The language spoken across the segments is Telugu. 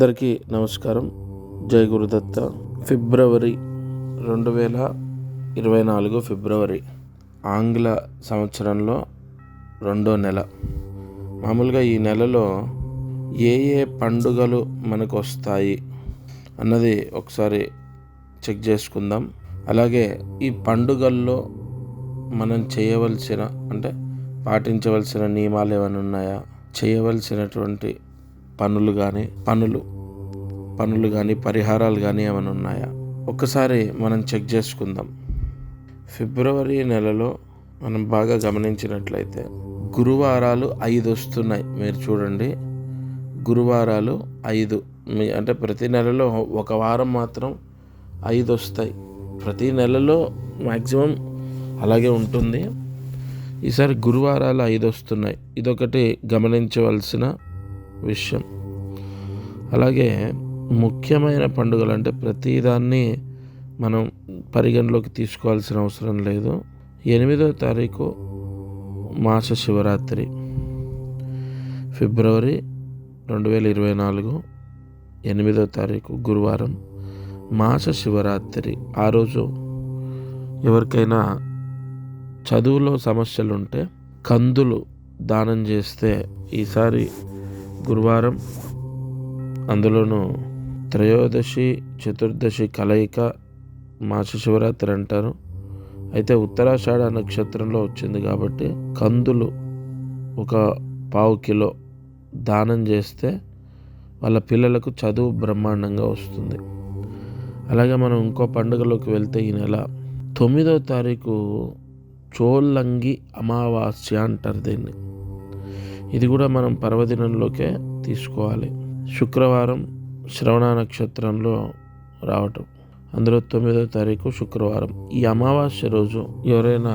అందరికీ నమస్కారం. జై గురుదత్త. ఫిబ్రవరి రెండు వేల ఇరవై నాలుగు ఫిబ్రవరి ఆంగ్ల సంవత్సరంలో రెండో నెల. మామూలుగా ఈ నెలలో ఏ ఏ పండుగలు మనకు వస్తాయి అన్నది ఒకసారి చెక్ చేసుకుందాం. అలాగే ఈ పండుగల్లో మనం చేయవలసిన అంటే పాటించవలసిన నియమాలు ఏమైనా ఉన్నాయా? చేయవలసినటువంటి పనులు కానీ పనులు పనులు కానీ పరిహారాలు కానీ ఏమైనా ఉన్నాయా? ఒక్కసారి మనం చెక్ చేసుకుందాం. ఫిబ్రవరి నెలలో మనం బాగా గమనించినట్లయితే గురువారాలు ఐదు వస్తున్నాయి. మీరు చూడండి. గురువారాలు ఐదు. మీ అంటే ప్రతి నెలలో ఒక వారం మాత్రం ఐదు వస్తాయి. ప్రతి నెలలో మ్యాక్సిమం అలాగే ఉంటుంది. ఈసారి గురువారాలు ఐదు వస్తున్నాయి. ఇదొకటి గమనించవలసిన విషయం. అలాగే ముఖ్యమైన పండుగలు అంటే ప్రతిదాన్ని మనం పరిగణలోకి తీసుకోవాల్సిన అవసరం లేదు. ఎనిమిదో తారీఖు మాస శివరాత్రి ఫిబ్రవరి రెండు వేల ఇరవై నాలుగు ఎనిమిదో తారీఖు గురువారం మాస శివరాత్రి. ఆ రోజు ఎవరికైనా చదువులో సమస్యలు ఉంటే కందులు దానం చేస్తే ఈసారి గురువారం అందులోనూ త్రయోదశి చతుర్దశి కలయిక మాస శివరాత్రి అంటారు. అయితే ఉత్తరాషాఢ నక్షత్రంలో వచ్చింది కాబట్టి కందులు ఒక పావు కిలో దానం చేస్తే వాళ్ళ పిల్లలకు చదువు బ్రహ్మాండంగా వస్తుంది. అలాగే మనం ఇంకో పండుగలోకి వెళ్తే ఈ నెల తొమ్మిదో తారీఖు చోల్లంగి అమావాస్య అంటారు దీన్ని. ఇది కూడా మనం పర్వదినంలోకే తీసుకోవాలి. శుక్రవారం శ్రవణ నక్షత్రంలో రావటం. అందులో తొమ్మిదో తారీఖు శుక్రవారం. ఈ అమావాస్య రోజు ఎవరైనా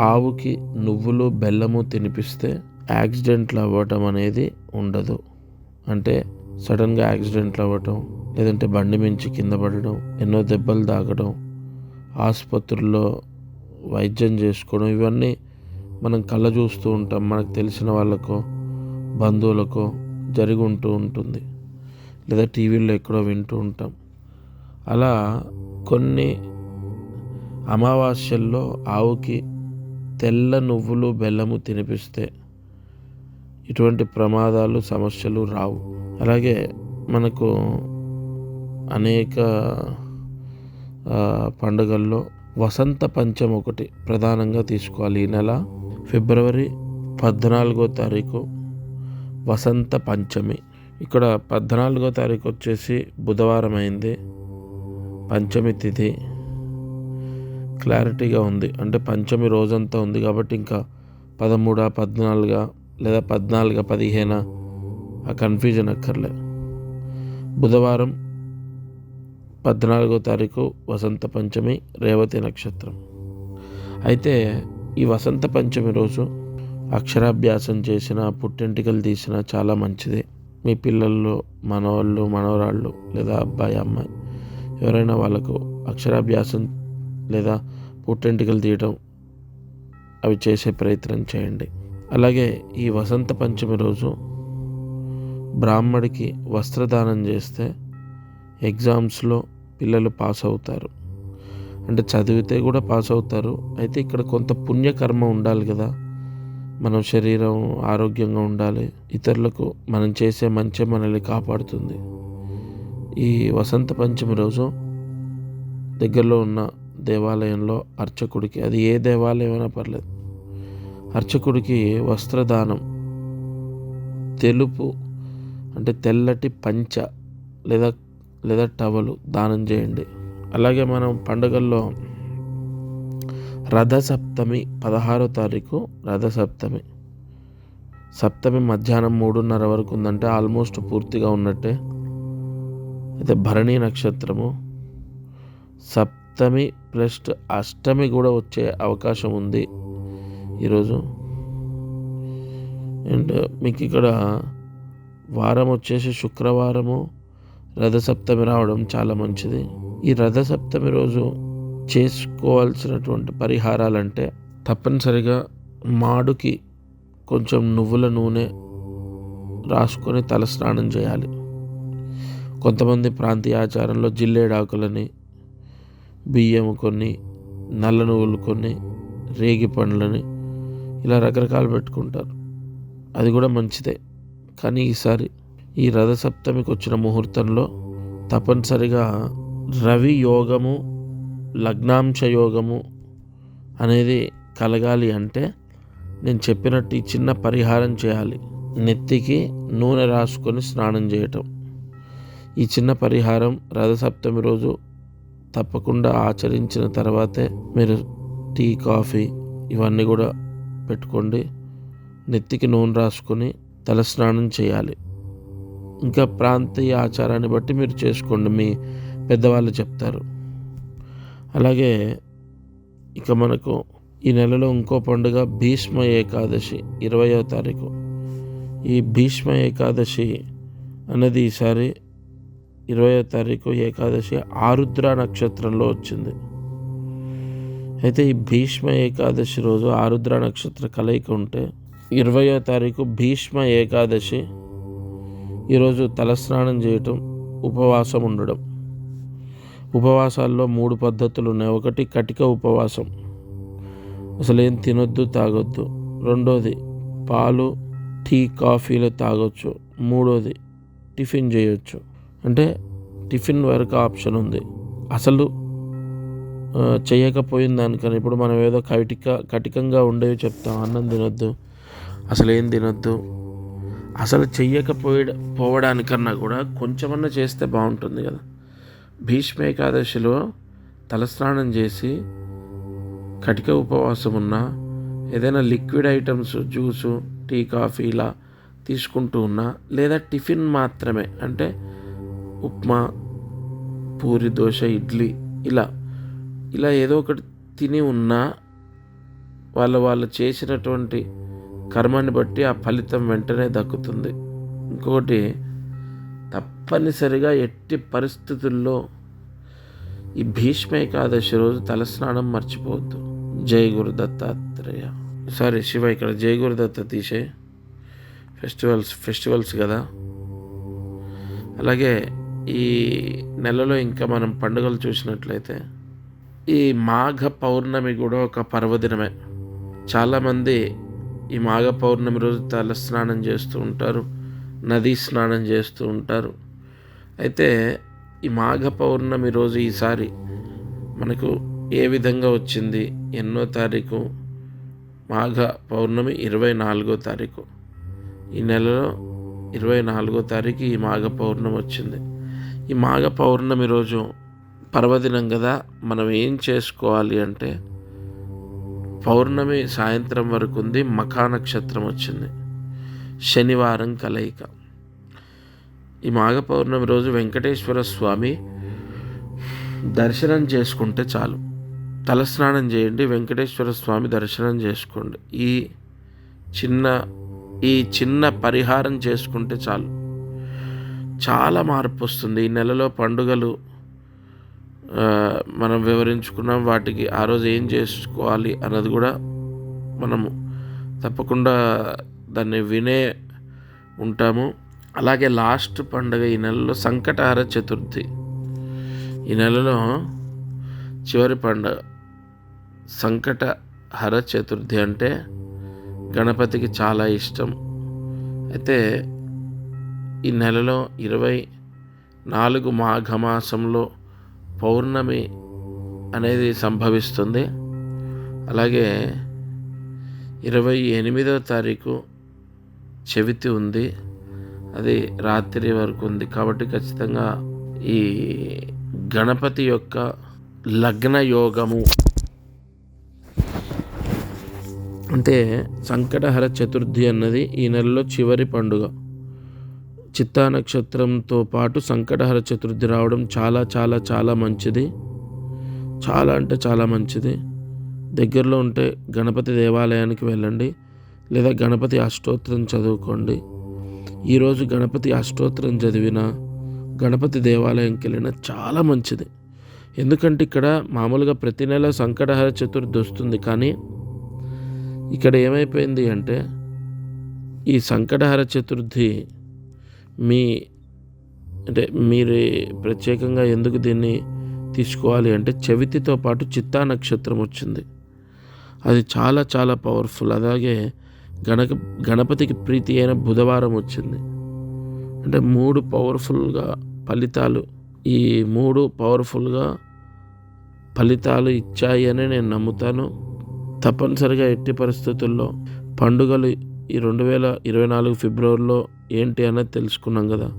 ఆవుకి నువ్వులు బెల్లము తినిపిస్తే యాక్సిడెంట్లు అవ్వటం అనేది ఉండదు. అంటే సడన్గా యాక్సిడెంట్లు అవ్వటం లేదంటే బండి మించి కింద పడడం ఎన్నో దెబ్బలు తాగడం ఆసుపత్రుల్లో వైద్యం చేసుకోవడం ఇవన్నీ మనం కళ్ళ చూస్తూ ఉంటాం. మనకు తెలిసిన వాళ్ళకో బంధువులకో జరిగి ఉంటూ ఉంటుంది. లేదా టీవీల్లో ఎక్కడో వింటూ ఉంటాం. అలా కొన్ని అమావాస్యల్లో ఆవుకి తెల్ల నువ్వులు బెల్లము తినిపిస్తే ఇటువంటి ప్రమాదాలు సమస్యలు రావు. అలాగే మనకు అనేక పండుగల్లో వసంత పంచం ఒకటి ప్రధానంగా తీసుకోవాలి. ఈ నెల ఫిబ్రవరి పద్నాలుగో తారీఖు వసంత పంచమి. ఇక్కడ పద్నాలుగో తారీఖు వచ్చేసి బుధవారం అయింది. పంచమి తిథి. క్లారిటీగా ఉంది. అంటే పంచమి రోజంతా ఉంది కాబట్టి ఇంకా పదమూడా పద్నాలుగా లేదా పద్నాలుగు పదిహేన ఆ కన్ఫ్యూజన్ అక్కర్లే. బుధవారం పద్నాలుగో తారీఖు వసంత పంచమి రేవతి నక్షత్రం. అయితే ఈ వసంత పంచమి రోజు అక్షరాభ్యాసం చేసిన పుట్టింటికలు తీసిన చాలా మంచిది. మీ పిల్లలు మనవాళ్ళు మనవరాళ్ళు లేదా అబ్బాయి అమ్మాయి ఎవరైనా వాళ్ళకు అక్షరాభ్యాసం లేదా పుట్టెంటికలు తీయటం అవి చేసే ప్రయత్నం చేయండి. అలాగే ఈ వసంత పంచమి రోజు బ్రాహ్మడికి వస్త్రదానం చేస్తే ఎగ్జామ్స్లో పిల్లలు పాస్ అవుతారు. అంటే చదివితే కూడా పాస్ అవుతారు. అయితే ఇక్కడ కొంత పుణ్యకర్మ ఉండాలి కదా. మనం శరీరం ఆరోగ్యంగా ఉండాలి. ఇతరులకు మనం చేసే మంచి మనల్ని కాపాడుతుంది. ఈ వసంత పంచమి రోజు దగ్గరలో ఉన్న దేవాలయంలో అర్చకుడికి అది ఏ దేవాలయం అయినా పర్లేదు అర్చకుడికి వస్త్రదానం తెలుపు అంటే తెల్లటి పంచ లేదా లేదా టవలు దానం చేయండి. అలాగే మనం పండుగల్లో రథసప్తమి పదహారో తారీఖు రథసప్తమి. సప్తమి మధ్యాహ్నం మూడున్నర వరకు ఉందంటే ఆల్మోస్ట్ పూర్తిగా ఉన్నట్టే. అయితే భరణి నక్షత్రము. సప్తమి ప్లస్ అష్టమి కూడా వచ్చే అవకాశం ఉంది ఈరోజు. అండ్ మీకు ఇక్కడ వారం వచ్చేసి శుక్రవారము రథసప్తమి రావడం చాలా మంచిది. ఈ రథసప్తమి రోజు చేసుకోవాల్సినటువంటి పరిహారాలంటే తప్పనిసరిగా మాడుకి కొంచెం నువ్వుల నూనె రాసుకొని తలస్నానం చేయాలి. కొంతమంది ప్రాంతీయ ఆచారంలో జిల్లేడాకులని బియ్యం కొన్ని నల్ల నువ్వులు కొన్ని రేగి పండ్లని ఇలా రకరకాలు పెట్టుకుంటారు. అది కూడా మంచిదే. కానీ ఈసారి ఈ రథసప్తమికి వచ్చిన ముహూర్తంలో తప్పనిసరిగా రవి యోగము లగ్నాంశ యోగము అనేది కలగాలి అంటే నేను చెప్పినట్టు ఈ చిన్న పరిహారం చేయాలి. నెత్తికి నూనె రాసుకొని స్నానం చేయటం. ఈ చిన్న పరిహారం రథసప్తమి రోజు తప్పకుండా ఆచరించిన తర్వాతే మీరు టీ కాఫీ ఇవన్నీ కూడా పెట్టుకోండి. నెత్తికి నూనె రాసుకొని తలస్నానం చేయాలి. ఇంకా ప్రాంతీయ ఆచారాన్ని బట్టి మీరు చేసుకోండి. మీ పెద్దవాళ్ళు చెప్తారు. అలాగే ఇక మనకు ఈ నెలలో ఇంకో పండుగ భీష్మ ఏకాదశి ఇరవయో తారీఖు. ఈ భీష్మ ఏకాదశి అన్నది ఈసారి ఇరవయో తారీఖు ఏకాదశి ఆరుద్ర నక్షత్రంలో వచ్చింది. అయితే ఈ భీష్మ ఏకాదశి రోజు ఆరుద్ర నక్షత్ర కలయిక ఉంటే ఇరవయో తారీఖు భీష్మ ఏకాదశి. ఈరోజు తలస్నానం చేయటం ఉపవాసం ఉండడం. ఉపవాసాల్లో మూడు పద్ధతులు ఉన్నాయి ఒకటి కటిక ఉపవాసం. అసలు ఏం తినొద్దు తాగొద్దు. రెండోది పాలు టీ కాఫీలు తాగొచ్చు. మూడోది టిఫిన్ చేయొచ్చు. అంటే టిఫిన్ వరకు ఆప్షన్ ఉంది. అసలు చేయకపోయిన దానికని ఇప్పుడు మనం ఏదో కటిక కటికంగా ఉండేవి చెప్తాం. అన్నం తినొద్దు. అసలు ఏం తినొద్దు? అసలు చెయ్యకపోయే పోవడానికన్నా కూడా కొంచెమన్నా చేస్తే బాగుంటుంది కదా. భీష్మ ఏకాదశిలో తలస్నానం చేసి కటిక ఉపవాసం ఉన్నా ఏదైనా liquid items juice tea coffee ఇలా తీసుకుంటూ ఉన్నా లేదా టిఫిన్ మాత్రమే అంటే ఉప్మా పూరి దోశ ఇడ్లీ ఇలా ఇలా ఏదో ఒకటి తిని ఉన్నా వాళ్ళ వాళ్ళు చేసినటువంటి కర్మాన్ని బట్టి ఆ ఫలితం వెంటనే దక్కుతుంది. ఇంకొకటి తప్పనిసరిగా ఎట్టి పరిస్థితుల్లో ఈ భీష్మ ఏకాదశి రోజు తలస్నానం మర్చిపోవద్దు. జై గురు దత్తాత్రేయ. సారీ శివ ఇక్కడ. జై గురు దత్త తీసే ఫెస్టివల్స్ ఫెస్టివల్స్ కదా. అలాగే ఈ నెలలో ఇంకా మనం పండుగలు చూసినట్లయితే ఈ మాఘ పౌర్ణమి కూడా ఒక పర్వదినమే. చాలామంది ఈ మాఘ పౌర్ణమి రోజు తలస్నానం చేస్తూ ఉంటారు. నదీ స్నానం చేస్తూ ఉంటారు. అయితే ఈ మాఘ పౌర్ణమి రోజు ఈసారి మనకు ఏ విధంగా వచ్చింది? ఎన్నో తారీఖు మాఘ పౌర్ణమి ఇరవై నాలుగో తారీఖు. ఈ నెలలో ఇరవై నాలుగో తారీఖు ఈ మాఘ పౌర్ణమి వచ్చింది. ఈ మాఘ పౌర్ణమి రోజు పర్వదినం కదా మనం ఏం చేసుకోవాలి అంటే పౌర్ణమి సాయంత్రం వరకు ఉంది మఖా నక్షత్రం వచ్చింది. శనివారం కలయిక. ఈ మాఘ పౌర్ణమి రోజు వెంకటేశ్వర స్వామి దర్శనం చేసుకుంటే చాలు. తలస్నానం చేయండి వెంకటేశ్వర స్వామి దర్శనం చేసుకోండి. ఈ చిన్న ఈ చిన్న పరిహారం చేసుకుంటే చాలు. చాలా మార్పు వస్తుంది. ఈ నెలలో పండుగలు మనం వివరించుకున్నాం. వాటికి ఆ రోజు ఏం చేసుకోవాలి అన్నది కూడా మనము తప్పకుండా దాన్ని వినే ఉంటాము. అలాగే లాస్ట్ పండుగ ఈ నెలలో సంకటహర చతుర్థి. ఈ నెలలో చివరి పండుగ సంకటహర చతుర్థి అంటే గణపతికి చాలా ఇష్టం. అయితే ఈ నెలలో ఇరవై నాలుగు మాఘమాసంలో పౌర్ణమి అనేది సంభవిస్తుంది. అలాగే ఇరవై ఎనిమిదవ తారీఖు చెవితి ఉంది. అది రాత్రి వరకు ఉంది. కాబట్టి ఖచ్చితంగా ఈ గణపతి యొక్క లగ్న యోగము. అంటే సంకటహర చతుర్థి అన్నది ఈ నెలలో చివరి పండుగ. చిత్తా నక్షత్రంతో పాటు సంకటహర చతుర్థి రావడం చాలా చాలా చాలా మంచిది. చాలా అంటే చాలా మంచిది. దగ్గరలో ఉంటే గణపతి దేవాలయానికి వెళ్ళండి. లేదా గణపతి అష్టోత్తరం చదువుకోండి. ఈరోజు గణపతి అష్టోత్తరం చదివిన గణపతి దేవాలయంకి వెళ్ళిన చాలా మంచిది. ఎందుకంటే ఇక్కడ మామూలుగా ప్రతి నెల సంకటహర చతుర్థి వస్తుంది. కానీ ఇక్కడ ఏమైపోయింది అంటే ఈ సంకటహర చతుర్థి మీ అంటే మీరు ప్రత్యేకంగా ఎందుకు దీన్ని తీసుకోవాలి అంటే చవితితో పాటు చిత్తా నక్షత్రం వచ్చింది. అది చాలా చాలా పవర్ఫుల్ అలాగే గణక గణపతికి ప్రీతి అయిన బుధవారం వచ్చింది. అంటే మూడు పవర్ఫుల్గా ఫలితాలు ఈ మూడు పవర్ఫుల్గా ఫలితాలు ఇచ్చాయి అని నేను నమ్ముతాను. తప్పనిసరిగా ఎట్టి పరిస్థితుల్లో పండుగలు ఈ రెండు వేల ఇరవై నాలుగు ఫిబ్రవరిలో ఏంటి అన్నది తెలుసుకున్నాం కదా.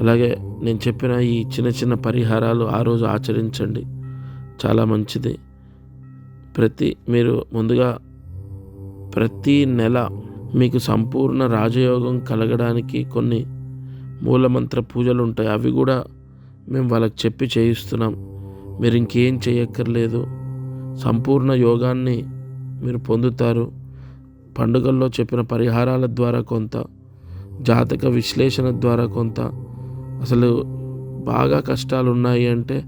అలాగే నేను చెప్పిన ఈ చిన్న చిన్న పరిహారాలు ఆ రోజు ఆచరించండి. చాలా మంచిది. ప్రతి మీరు ముందుగా ప్రతి నెల మీకు సంపూర్ణ రాజయోగం కలగడానికి కొన్ని మూలమంత్ర పూజలు ఉంటాయి అవి కూడా మేము వాళ్ళకి చెప్పి చేయిస్తున్నాం. మీరు ఇంకేం చేయక్కర్లేదు. సంపూర్ణ యోగాన్ని మీరు పొందుతారు. పండుగల్లో చెప్పిన పరిహారాల ద్వారా కొంత జాతక విశ్లేషణ ద్వారా కొంత. అసలు బాగా కష్టాలు ఉన్నాయి అంటే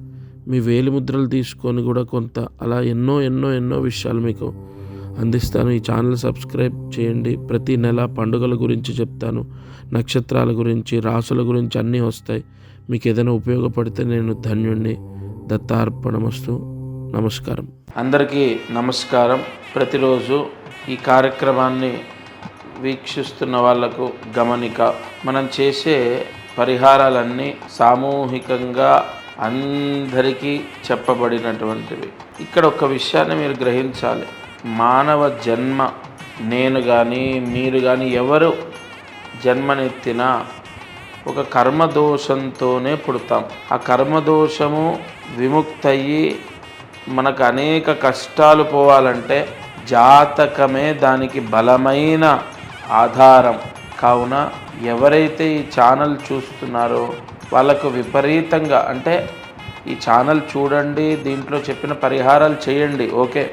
మీ వేలిముద్రలు తీసుకొని కూడా కొంత. అలా ఎన్నో ఎన్నో ఎన్నో విషయాలు మీకు అందిస్తాను. ఈ ఛానల్ సబ్స్క్రైబ్ చేయండి. ప్రతి నెల పండుగల గురించి చెప్తాను. నక్షత్రాల గురించి రాసుల గురించి అన్నీ వస్తాయి. మీకు ఏదైనా ఉపయోగపడితే నేను ధన్యుణ్ణి. దత్తార్పణమస్తు. నమస్కారం. అందరికీ నమస్కారం. ప్రతిరోజు ఈ కార్యక్రమాన్ని వీక్షిస్తున్న వాళ్ళకు గమనిక. మనం చేసే పరిహారాలన్నీ సామూహికంగా అందరికీ చెప్పబడినటువంటివి. ఇక్కడ ఒక విషయాన్ని మీరు గ్రహించాలి. మానవ జన్మ నేను కానీ మీరు కానీ ఎవరు జన్మనెత్తినా ఒక కర్మదోషంతోనే పుడతాం. ఆ కర్మదోషము విముక్తయ్యి మనకు అనేక కష్టాలు పోవాలంటే జాతకమే దానికి బలమైన ఆధారం. కావున ఎవరైతే ఈ ఛానల్ చూస్తున్నారో వాళ్ళకు విపరీతంగా అంటే ఈ ఛానల్ చూడండి దీంట్లో చెప్పిన పరిహారాలు చేయండి ఓకే?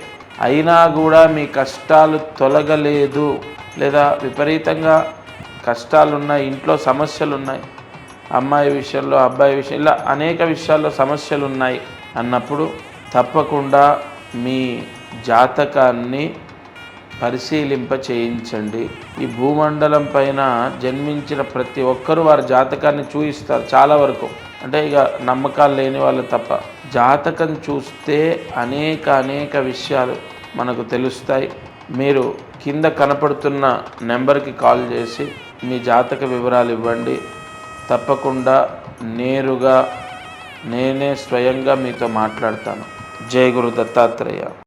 అయినా కూడా మీ కష్టాలు తొలగలేదు లేదా విపరీతంగా కష్టాలు ఉన్నాయి ఇంట్లో సమస్యలు ఉన్నాయి అమ్మాయి విషయంలో అబ్బాయి విషయం ఇలా అనేక విషయాల్లో సమస్యలు ఉన్నాయి అన్నప్పుడు తప్పకుండా మీ జాతకాన్ని పరిశీలింప చేయించండి. ఈ భూమండలం పైన జన్మించిన ప్రతి ఒక్కరూ వారి జాతకాన్ని చూయిస్తారు చాలా వరకు. అంటే ఇక నమ్మకాలు లేని వాళ్ళు తప్ప. జాతకం చూస్తే అనేక అనేక విషయాలు మనకు తెలుస్తాయి. మీరు కింద కనపడుతున్న నెంబర్కి కాల్ చేసి మీ జాతక వివరాలు ఇవ్వండి. తప్పకుండా నేరుగా నేనే స్వయంగా మీతో మాట్లాడతాను. జయ గురు దత్తాత్రేయ.